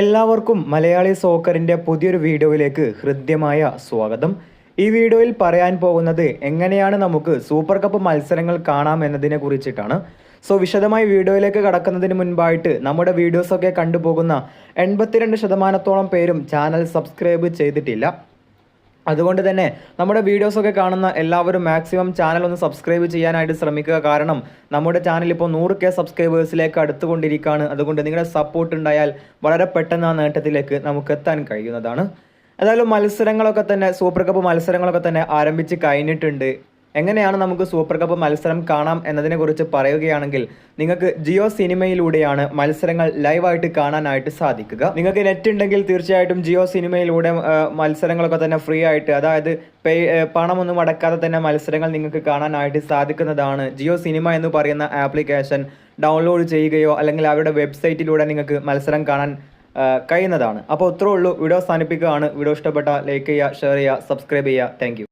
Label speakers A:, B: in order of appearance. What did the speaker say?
A: എല്ലാവർക്കും മലയാളി സോക്കറിന്റെ പുതിയൊരു വീഡിയോയിലേക്ക് ഹൃദ്യമായ സ്വാഗതം. ഈ വീഡിയോയിൽ പറയാൻ പോകുന്നത് എങ്ങനെയാണ് നമുക്ക് സൂപ്പർ കപ്പ് മത്സരങ്ങൾ കാണാം എന്നതിനെ കുറിച്ചിട്ടാണ്. സോ വിശദമായി വീഡിയോയിലേക്ക് കടക്കുന്നതിന് മുൻപായിട്ട് നമ്മുടെ വീഡിയോസൊക്കെ കണ്ടുപോകുന്ന എൺപത്തിരണ്ട് ശതമാനത്തോളം പേരും ചാനൽ സബ്സ്ക്രൈബ് ചെയ്തിട്ടില്ല. അതുകൊണ്ട് തന്നെ നമ്മുടെ വീഡിയോസൊക്കെ കാണുന്ന എല്ലാവരും മാക്സിമം ചാനൽ ഒന്ന് സബ്സ്ക്രൈബ് ചെയ്യാനായിട്ട് ശ്രമിക്കുക. കാരണം നമ്മുടെ ചാനൽ ഇപ്പോൾ നൂറ് കെ സബ്സ്ക്രൈബേഴ്സിലേക്ക് അടുത്തുകൊണ്ടിരിക്കുകയാണ്. അതുകൊണ്ട് നിങ്ങളുടെ സപ്പോർട്ട് ഉണ്ടായാൽ വളരെ പെട്ടെന്ന് ആ നേട്ടത്തിലേക്ക് നമുക്ക് എത്താൻ കഴിയുന്നതാണ്. ഏതായാലും മത്സരങ്ങളൊക്കെ തന്നെ സൂപ്പർ കപ്പ് മത്സരങ്ങളൊക്കെ തന്നെ ആരംഭിച്ച് കഴിഞ്ഞിട്ടുണ്ട്. എങ്ങനെയാണ് നമുക്ക് സൂപ്പർ കപ്പ് മത്സരം കാണാം എന്നതിനെ കുറിച്ച് പറയുകയാണെങ്കിൽ നിങ്ങൾക്ക് ജിയോ സിനിമയിലൂടെയാണ് മത്സരങ്ങൾ ലൈവായിട്ട് കാണാനായിട്ട് സാധിക്കുക. നിങ്ങൾക്ക് നെറ്റ് ഉണ്ടെങ്കിൽ തീർച്ചയായിട്ടും ജിയോ സിനിമയിലൂടെ മത്സരങ്ങളൊക്കെ തന്നെ ഫ്രീ ആയിട്ട് അതായത് പേ പണമൊന്നും അടക്കാതെ തന്നെ മത്സരങ്ങൾ നിങ്ങൾക്ക് കാണാനായിട്ട് സാധിക്കുന്നതാണ്. ജിയോ സിനിമ എന്ന് പറയുന്ന ആപ്ലിക്കേഷൻ ഡൗൺലോഡ് ചെയ്യുകയോ അല്ലെങ്കിൽ അവരുടെ വെബ്സൈറ്റിലൂടെ നിങ്ങൾക്ക് മത്സരം കാണാൻ കഴിയുന്നതാണ്. അപ്പോൾ ഇത്രേ ഉള്ളൂ. വീഡിയോ അവസാനിപ്പിക്കുകയാണ്. വീഡിയോ ഇഷ്ടപ്പെട്ട ലൈക്ക് ചെയ്യുക ഷെയർ ചെയ്യുക സബ്സ്ക്രൈബ് ചെയ്യുക. താങ്ക്